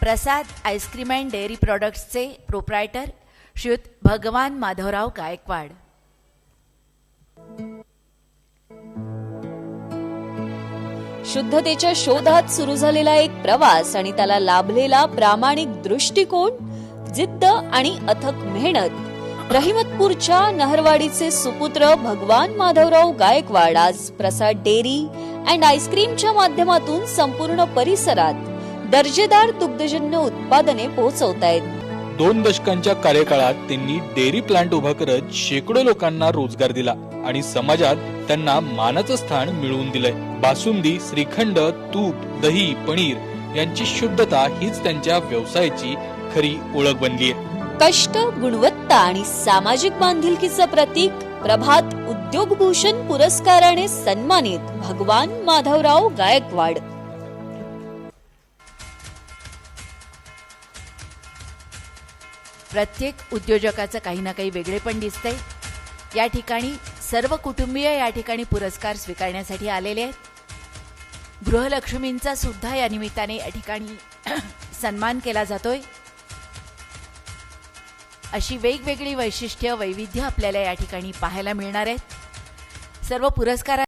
Prasad ice cream and dairy प्रॉडक्ट्सचे proprietor Shriyut Bhagwan Madhavrao Gaikwad. शुद्धतेच्या शोधात सुरू झालेला एक प्रवास आणि त्याला लाभलेला प्रामाणिक दृष्टिकोन जिद्द आणि अथक मेहनत. रहिमतपूरच्या नहरवाडीचे सुपुत्र भगवान माधवराव गायकवाड आज प्रसाद डेअरी अँड आईस्क्रीमच्या माध्यमातून संपूर्ण परिसरात दर्जेदार दुग्धजन्य उत्पादने पोहोचवतायत. दोन दशकांच्या कार्यकाळात त्यांनी डेअरी प्लांट उभा करत शेकडो लोकांना रोजगार दिला आणि समाजात त्यांना मानाचं स्थान मिळवून दिलंय. बासुंदी श्रीखंड तूप दही पनीर यांची शुद्धता हीच त्यांच्या व्यवसायाची खरी ओळख बनलीय कष्ट गुणवत्ता आणि सामाजिक बांधिलकीचं प्रतीक प्रभात उद्योगभूषण पुरस्काराने सन्मानित भगवान माधवराव गायकवाड. प्रत्येक उद्योजकाचं काही ना काही वेगळेपण दिसतंय. या ठिकाणी सर्व कुटुंबीय या ठिकाणी पुरस्कार स्वीकारण्यासाठी आलेले आहेत. गृहलक्ष्मींचा सुद्धा या निमित्ताने या ठिकाणी सन्मान केला जातोय. अशी वेगवेगळी वैशिष्ट्य वैविध्य आपल्याला या ठिकाणी पाहायला मिळणार आहेत. सर्व पुरस्कारा